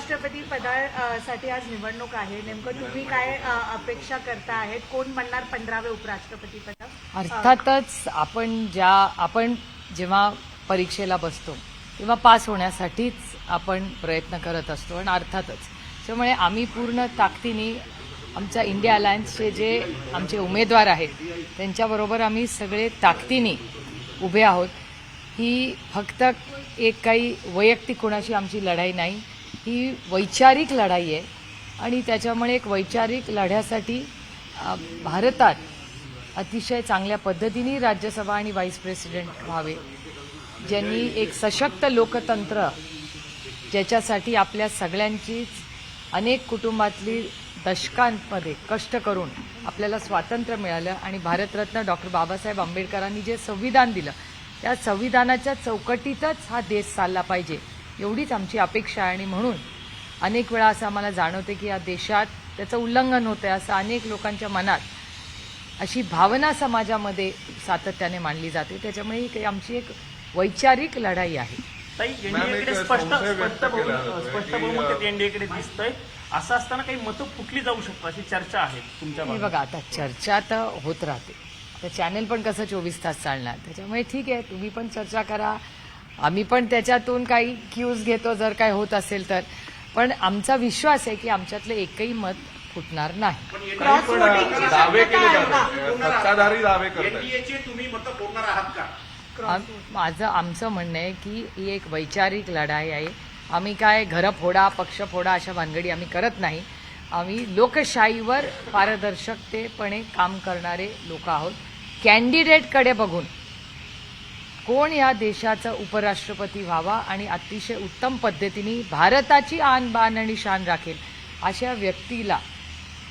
उपराष्ट्रपती पदासाठी आज निवडणूक आहे. नेमकं तुम्ही काय अपेक्षा करता आहेत? कोण म्हणणार पंधरावे उपराष्ट्रपती पद? अर्थातच आपण ज्या आपण जेव्हा परीक्षेला बसतो तेव्हा पास होण्यासाठीच आपण प्रयत्न करत असतो आणि अर्थातच. त्यामुळे आम्ही पूर्ण ताकदीने आमच्या इंडिया अलायन्सचे जे आमचे उमेदवार आहेत त्यांच्याबरोबर आम्ही सगळे ताकदीने उभे आहोत. ही फक्त एक काही वैयक्तिक कोणाशी आमची लढाई नाही ही वैचारिक लढाई आहे आणि त्याच्यामुळे एक वैचारिक लढ्यासाठी भारतात अतिशय चांगल्या पद्धतीने राज्यसभा आणि व्हाईस प्रेसिडेंट व्हावे ज्यांनी एक सशक्त लोकतंत्र ज्याच्यासाठी आपल्या सगळ्यांचीच अनेक कुटुंबातली दशकांमध्ये कष्ट करून आपल्याला स्वातंत्र्य मिळालं आणि भारतरत्न डॉक्टर बाबासाहेब आंबेडकरांनी जे संविधान दिलं त्या संविधानाच्या चौकटीतच हा देश चालला पाहिजे. एवढीच आमची अपेक्षा आहे. आणि म्हणून अनेक वेळा असं आम्हाला जाणवते की या देशात त्याचं उल्लंघन होतं आहे असं अनेक लोकांच्या मनात अशी भावना समाजामध्ये सातत्याने मांडली जाते. त्याच्यामुळे ही काही आमची एक वैचारिक लढाई आहे. स्पष्ट बहुमत एनडीएकडे दिसतंय. असं असताना काही मतं फुटली जाऊ शकतात अशी चर्चा आहे तुमच्या. बघा आता चर्चा तर होत राहते. चॅनल पण कसं चोवीस तास चालणार? त्याच्यामुळे ठीक आहे तुम्ही पण चर्चा करा. आम्ही पण त्याच्यातून काही क्यूज घेतो जर काय होत असेल तर. पण आमचा विश्वास आहे की आमच्यातलं एकही मत फुटणार नाही. दावे केले सत्ताधारी दावे तुम्ही मतं फोडणार आहात का? माझं आमचं म्हणणं आहे की ही एक वैचारिक लढाई आहे. आम्ही काय घरं फोडा पक्ष फोडा अशा भानगडी आम्ही करत नाही. आम्ही लोकशाहीवर पारदर्शकतेपणे काम करणारे लोक आहोत. कॅन्डिडेटकडे बघून कोण या देशाचा उपराष्ट्रपती व्हावा आणि अतिशय उत्तम पद्धतीने भारताची आन बान आणि शान राखेल अशा व्यक्तीला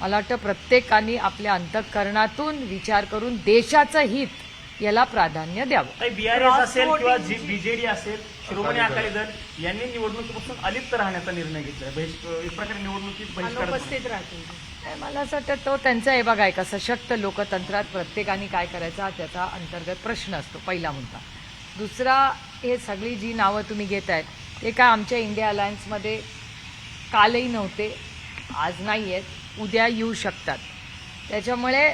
मला वाटतं प्रत्येकाने आपल्या अंतःकरणातून विचार करून देशाचं हित याला प्राधान्य द्यावं. बीआरएस असेल किंवा बीजेडी असेल शिरोमणी अकाली दल यांनी निवडणुकीपासून अलिप्त राहण्याचा निर्णय एक प्रकारे निवडणुकीत अनुपस्थित राहतील. मला असं वाटतं तो त्यांचा हे बघा एका सशक्त लोकतंत्रात प्रत्येकाने काय करायचा हा त्याचा अंतर्गत प्रश्न असतो पहिला मुद्दा. दुसरा हे सगळी जी नावं तुम्ही घेत आहेत ते काय आमच्या इंडिया अलायन्समध्ये कालही नव्हते आज नाही आहेत उद्या येऊ शकतात. त्याच्यामुळे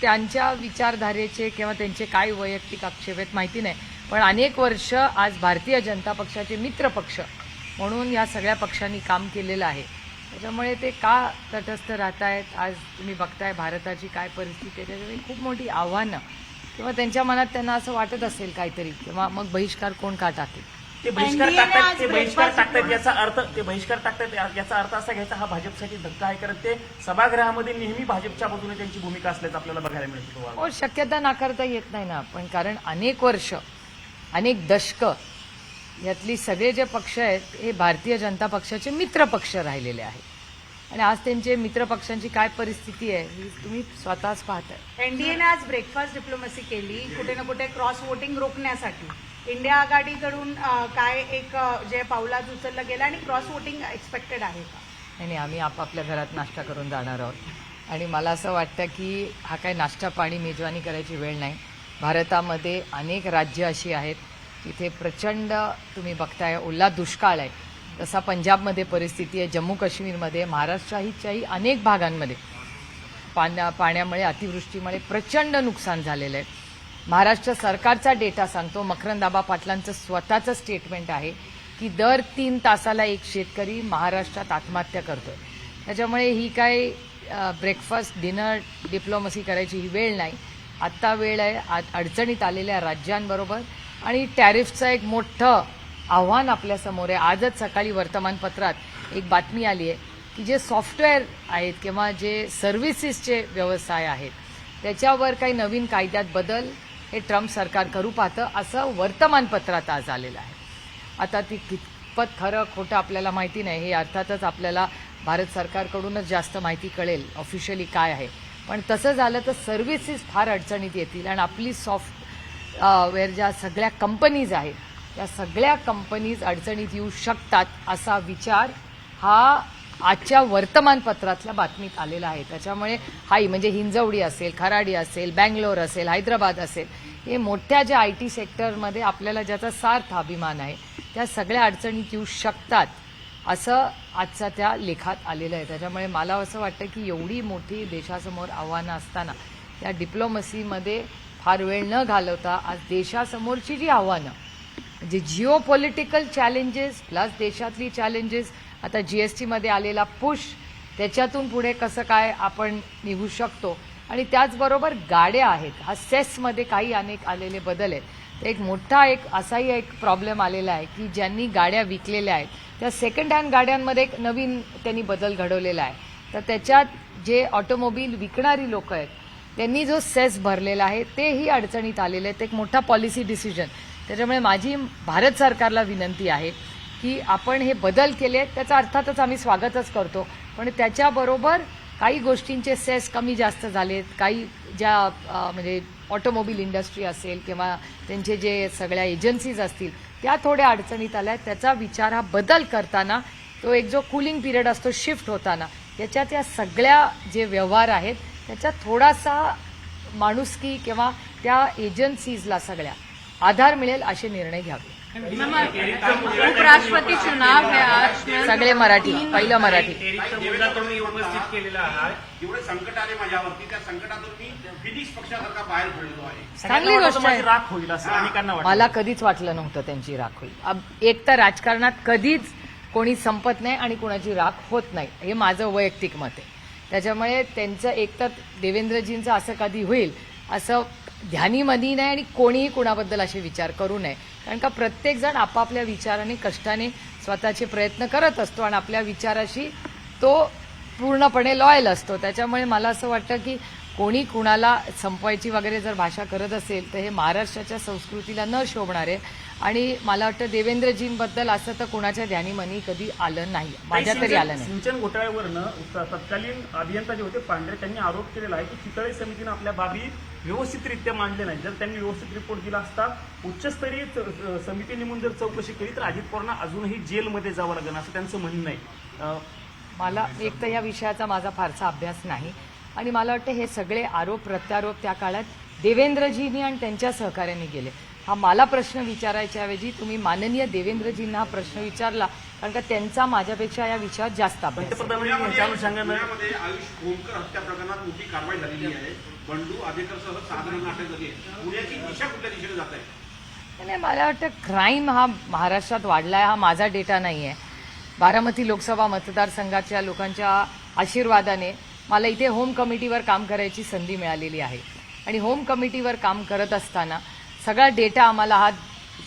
त्यांच्या विचारधारेचे किंवा त्यांचे काय वैयक्तिक आक्षेप आहेत माहिती नाही. पण अनेक वर्ष आज भारतीय जनता पक्षाचे मित्र पक्ष म्हणून या सगळ्या पक्षांनी काम केलेलं आहे. त्याच्यामुळे ते का तटस्थ राहत आहेत आज तुम्ही बघताय भारताची काय परिस्थिती आहे त्याच्यामुळे खूप मोठी आव्हानं किंवा त्यांच्या मनात त्यांना असं वाटत असेल काहीतरी किंवा मग बहिष्कार कोण का टाकेल? ते बहिष्कार टाकतात ते बहिष्कार टाकतात याचा अर्थ ते बहिष्कार टाकतात याचा अर्थ असा घ्यायचा हा भाजपसाठी धक्का आहे कारण ते सभागृहामध्ये नेहमी भाजपच्या बाजूने त्यांची भूमिका असल्याचं आपल्याला बघायला मिळतं. हो शक्यता नाकारता येत नाही ना पण कारण अनेक वर्ष अनेक दशक यातली सगळे जे पक्ष आहेत हे भारतीय जनता पक्षाचे मित्र पक्ष राहिलेले आहेत. आणि आज त्यांचे मित्र पक्षांची काय परिस्थिती आहे ही तुम्ही स्वतःच पाहताय. एनडीएने आज ब्रेकफास्ट डिप्लोमसी केली कुठे ना कुठे क्रॉस वोटिंग रोखण्यासाठी. इंडिया आघाडीकडून काय एक जे पावलात उचललं गेलं आणि क्रॉस वोटिंग एक्सपेक्टेड आहे का? आणि आम्ही आपापल्या घरात नाश्ता करून जाणार आहोत. आणि मला असं वाटतं की हा काय नाश्ता पाणी मेजवानी करायची वेळ नाही. भारतामध्ये अनेक राज्य अशी आहेत तिथे प्रचंड तुम्ही बघताय ओला दुष्काळ आहे. तसा पंजाबमध्ये परिस्थिती आहे जम्मू काश्मीरमध्ये महाराष्ट्राच्याही अनेक भागांमध्ये. पाण्या पाण्यामुळे अतिवृष्टीमुळे प्रचंड नुकसान झालेलं आहे. महाराष्ट्र सरकारचा डेटा सांगतो मकरंदाबा पाटलांचं स्वतःचं स्टेटमेंट आहे की दर तीन तासाला एक शेतकरी महाराष्ट्रात आत्महत्या करतोय. त्याच्यामुळे ही काय ब्रेकफास्ट डिनर डिप्लोमसी करायची ही वेळ नाही. आत्ता वेळ आहे अडचणीत आलेल्या राज्यांबरोबर आणि टॅरिफचं एक मोठं आव्हान आपल्यासमोर आहे. आजच सकाळी वर्तमानपत्रात एक बातमी आली आहे की जे सॉफ्टवेअर आहेत किंवा जे सर्व्हिसेसचे व्यवसाय आहेत त्याच्यावर काही नवीन कायद्यात बदल हे ट्रम्प सरकार करू पाहतं असं वर्तमानपत्रात आज आलेलं आहे. आता ती कितपत खरं खोटं आपल्याला माहिती नाही हे अर्थातच आपल्याला भारत सरकारकडूनच जास्त माहिती कळेल ऑफिशियली काय आहे. पण तसं झालं तर सर्व्हिसेस फार अडचणीत येतील आणि आपली सॉफ्ट वेअर ज्या सगळ्या कंपनीज आहेत या सगळ्या कंपनीज अडचणीत येऊ शकतात असा विचार हा आजच्या वर्तमानपत्रातल्या बातमीत आलेला आहे. त्याच्यामुळे हाई म्हणजे हिंजवडी असेल खराडी असेल बँगलोर असेल हैदराबाद असेल हे मोठ्या ज्या आय टी सेक्टरमध्ये आपल्याला ज्याचा सार्थ अभिमान आहे त्या सगळ्या अडचणीत येऊ शकतात असं आजचा त्या लेखात आलेलं आहे. त्याच्यामुळे मला असं वाटतं की एवढी मोठी देशासमोर आव्हानं असताना या डिप्लोमसीमध्ये फार वेळ न घालवता आज देशासमोरची जी आव्हानं म्हणजे जिओ पॉलिटिकल चॅलेंजेस प्लस देशातली चॅलेंजेस आता जी एस टीमध्ये आलेला पुश त्याच्यातून पुढे कसं काय आपण निघू शकतो? आणि त्याचबरोबर गाड्या आहेत. हा सेसमध्ये काही अनेक आलेले बदल आहेत. तर एक मोठा एक असाही एक प्रॉब्लेम आलेला आहे की ज्यांनी गाड्या विकलेल्या आहेत. त्या सेकंड हँड गाड्यांमध्ये एक नवीन त्यांनी बदल घडवलेला आहे. तर त्याच्यात जे ऑटोमोबाईल विकणारी लोक आहेत त्यांनी जो सेस भरलेला आहे तेही अडचणीत आलेले आहेत. एक मोठा पॉलिसी डिसिजन त्याच्यामुळे माझी भारत सरकारला विनंती आहे की आपण हे बदल केले त्याचा अर्थातच आम्ही स्वागतच करतो. पण त्याच्याबरोबर काही गोष्टींचे सेस कमी जास्त झालेत. काही ज्या म्हणजे ऑटोमोबाईल इंडस्ट्री असेल किंवा त्यांचे जे सगळ्या एजन्सीज असतील त्या थोड्या अडचणीत आल्या. आहेत त्याचा विचार हा बदल करताना तो एक जो कुलिंग पिरियड असतो शिफ्ट होताना त्याच्यात या सगळ्या जे व्यवहार आहेत त्याचा थोडासा माणुसकी किंवा त्या एजन्सीजला सगळ्या आधार मिळेल असे निर्णय घ्यावे. उपराष्ट्रपति चुनाव है आज सगळे मराठी पहिलं मराठी. उपस्थित केलेला आहात संकट आले माझ्यावरती त्या संकटातून मी फिनिक्स पक्षासारखा बाहेर पडलेलो आहे. चांगली गोष्ट आहे. राख होईल असं अनेकांना वाटतं. मला कधीच वाटलं नव्हतं त्यांची राख होईल. अब- एक तर राजकारणात कधीच कोणी संपत नाही आणि कोणाची राख होत नाही. हे माझं वैयक्तिक मत आहे. त्याच्यामुळे त्यांचं एक तर देवेंद्रजींचं असं कधी होईल असं ध्यानीमनी नाही आणि कोणीही कुणाबद्दल असे विचार करू नये. कारण का प्रत्येकजण आपापल्या विचाराने कष्टाने स्वतःचे प्रयत्न करत असतो आणि आपल्या विचाराशी तो पूर्णपणे लॉयल असतो. त्याच्यामुळे मला असं वाटतं की कोणी कुणाला संपवायची वगैरे जर भाषा करत असेल तर हे महाराष्ट्राच्या संस्कृतीला न शोभणारे आणि मला वाटतं देवेंद्रजींबद्दल असं तर कुणाच्या ध्यानीमनी कधी आलं नाही. माझ्या तरी आलं नाही. सिंचन घोटाळ्यावरनं तत्कालीन अभियंता जे होते पांढरे त्यांनी आरोप केलेला आहे की चितळे समितीनं आपल्या बाबी व्यवस्थितरित्या मांडले नाही जर त्यांनी व्यवस्थित रिपोर्ट दिला असता उच्चस्तरीय च- समिती नेमून जर चौकशी केली तर अजित पवारांना अजूनही जेलमध्ये जावं लागेल असं त्यांचं म्हणणं आहे. मला एक तर या विषयाचा माझा फारसा अभ्यास नाही. आणि मला वाटतं हे सगळे आरोप प्रत्यारोप त्या काळात देवेंद्रजींनी आणि त्यांच्या सहकार्यांनी केले. हा मला प्रश्न विचारायच्या ऐवजी तुम्ही माननीय देवेंद्रजींना हा प्रश्न विचारला कारण का त्यांचा माझ्यापेक्षा या विषयात जास्त अभ्यास आहे. पंतप्रधानांनी यांच्या अनुषंगानं पुण्यामध्ये आयुष खोमकर हत्या प्रकरणात मोठी कारवाई झालेली आहे. बंडू आदेकरसह सहा जणांना अटक झाली आहे पुण्याची दिशा कुठल्या दिशेने जात आहे? नाही मला वाटतं क्राईम हा महाराष्ट्रात वाढलाय हा माझा डेटा नाही आहे बारामती लोकसभा मतदारसंघाच्या लोकांच्या आशीर्वादाने मला इथे होम कमिटीवर काम करायची संधी मिळालेली आहे. आणि होम कमिटीवर काम करत असताना सगळा डेटा आम्हाला हा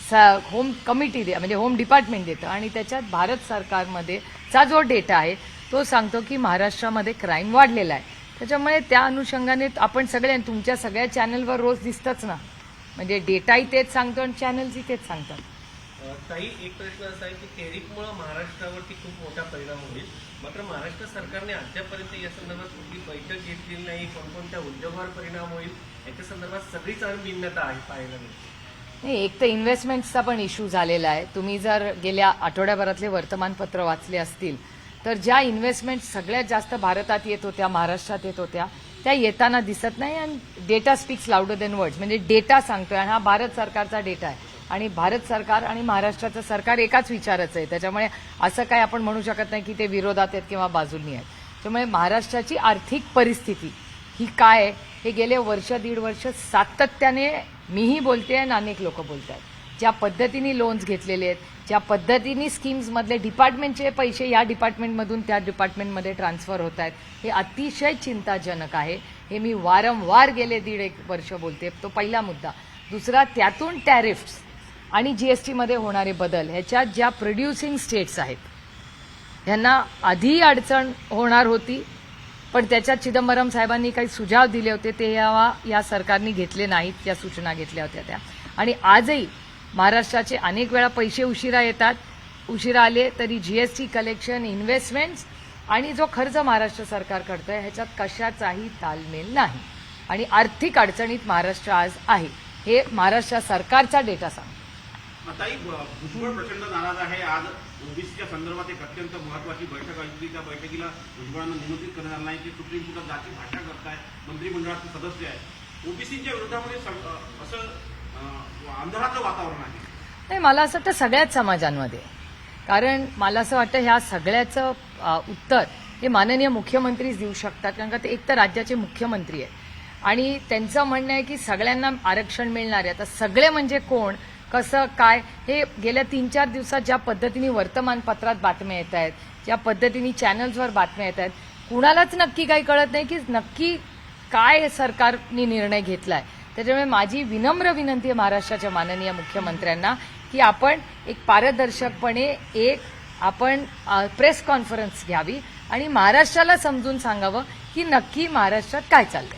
स- होम कमिटी दे म्हणजे होम डिपार्टमेंट देतं. आणि त्याच्यात भारत सरकारमध्ये चा जो डेटा आहे तो सांगतो की महाराष्ट्रामध्ये क्राईम वाढलेला आहे. त्याच्यामुळे त्या अनुषंगाने आपण सगळ्या तुमच्या सगळ्या चॅनलवर रोज दिसतच ना. म्हणजे डेटाही तेच सांगतो आणि चॅनल्सही तेच सांगतात. ताई एक प्रश्न असा आहे की टेरिफमुळे महाराष्ट्रावरती खूप मोठा परिणाम होईल. मात्र महाराष्ट्र सरकारने अद्यापर्यंत या संदर्भात कुठली बैठक घेतलेली नाही कोणकोणत्या उद्योगावर परिणाम होईल याच्या संदर्भात सगळीच अनभिन्नता आहे पाहायला मिळते. नाही एक तर इन्व्हेस्टमेंटचा पण इश्यू झालेला आहे. तुम्ही जर गेल्या आठवड्याभरातले वर्तमानपत्र वाचले असतील तर ज्या इन्व्हेस्टमेंट सगळ्यात जास्त भारतात येत होत्या महाराष्ट्रात येत होत्या त्या येताना दिसत नाही. आणि data speaks louder than words म्हणजे डेटा सांगतोय आणि हा भारत सरकारचा डेटा आहे. आणि भारत सरकार आणि महाराष्ट्राचं सरकार एकाच विचाराचं आहे. त्याच्यामुळे असं काय आपण म्हणू शकत नाही की ते विरोधात आहेत किंवा बाजूनी आहेत. त्यामुळे महाराष्ट्राची आर्थिक परिस्थिती ही काय हे गेले वर्ष दीड वर्ष सातत्याने मीही बोलते आणि अनेक लोक बोलत आहेत ज्या पद्धतीने लोन्स घेतलेले आहेत ज्या पद्धतीने स्कीम्समधले डिपार्टमेंटचे पैसे या डिपार्टमेंटमधून त्या डिपार्टमेंटमध्ये ट्रान्सफर होत आहेत हे अतिशय चिंताजनक आहे. हे मी वारंवार गेले दीड एक वर्ष बोलते. तो पहिला मुद्दा. दुसरा त्यातून टॅरिफ्स आणि जी एस टीमध्ये होणारे बदल ह्याच्यात ज्या प्रोड्युसिंग स्टेट्स आहेत ह्यांना आधी अडचण होणार होती पण त्याच्यात चिदंबरम साहेबांनी काही सुझाव दिले होते ते या या सरकारने घेतले नाहीत या सूचना घेतल्या होत्या त्या. आणि आजही महाराष्ट्राचे अनेक वेळा पैसे उशिरा येतात उशिरा आले तरी G S T collection investments आणि जो खर्च महाराष्ट्र सरकार करतंय ह्याच्यात कशाचाही तालमेल नाही. आणि आर्थिक अडचणीत महाराष्ट्र आज आहे. हे महाराष्ट्र सरकारचा डेटा सांगतो. ताई ब- भुजबळ प्रचंड नाराज आहे. आज ओबीसीच्या संदर्भात एक अत्यंत महत्वाची बैठक आयोजित त्या बैठकीला भुजबळांना निमंत्रित करणार नाही. ते सुप्रीम कोर्टात जाती भाषा करताय. मंत्रिमंडळाचे सदस्य आहेत. ओबीसीच्या विरोधामध्ये असं अ, अंधाराचं वातावरण आहे. नाही मला असं वाटतं सगळ्याच समाजांमध्ये. कारण मला असं वाटतं ह्या सगळ्याचं उत्तर हे माननीय मुख्यमंत्रीच देऊ शकतात. कारण का ते एक तर राज्याचे मुख्यमंत्री आहेत. आणि त्यांचं म्हणणं आहे की सगळ्यांना आरक्षण मिळणार आहे. आता सगळे म्हणजे कोण? कसं काय? हे गेल्या तीन चार दिवसात ज्या पद्धतीने वर्तमानपत्रात बातम्या येत आहेत ज्या पद्धतीने चॅनल्सवर बातम्या येत आहेत कुणालाच नक्की काही कळत नाही की नक्की काय सरकारने निर्णय घेतलाय. त्याच्यामुळे माझी विनम्र विनंती आहे महाराष्ट्राच्या माननीय मुख्यमंत्र्यांना की आपण एक पारदर्शकपणे एक आपण प्रेस कॉन्फरन्स घ्यावी आणि महाराष्ट्राला समजून सांगावं की नक्की महाराष्ट्रात काय चाललंय.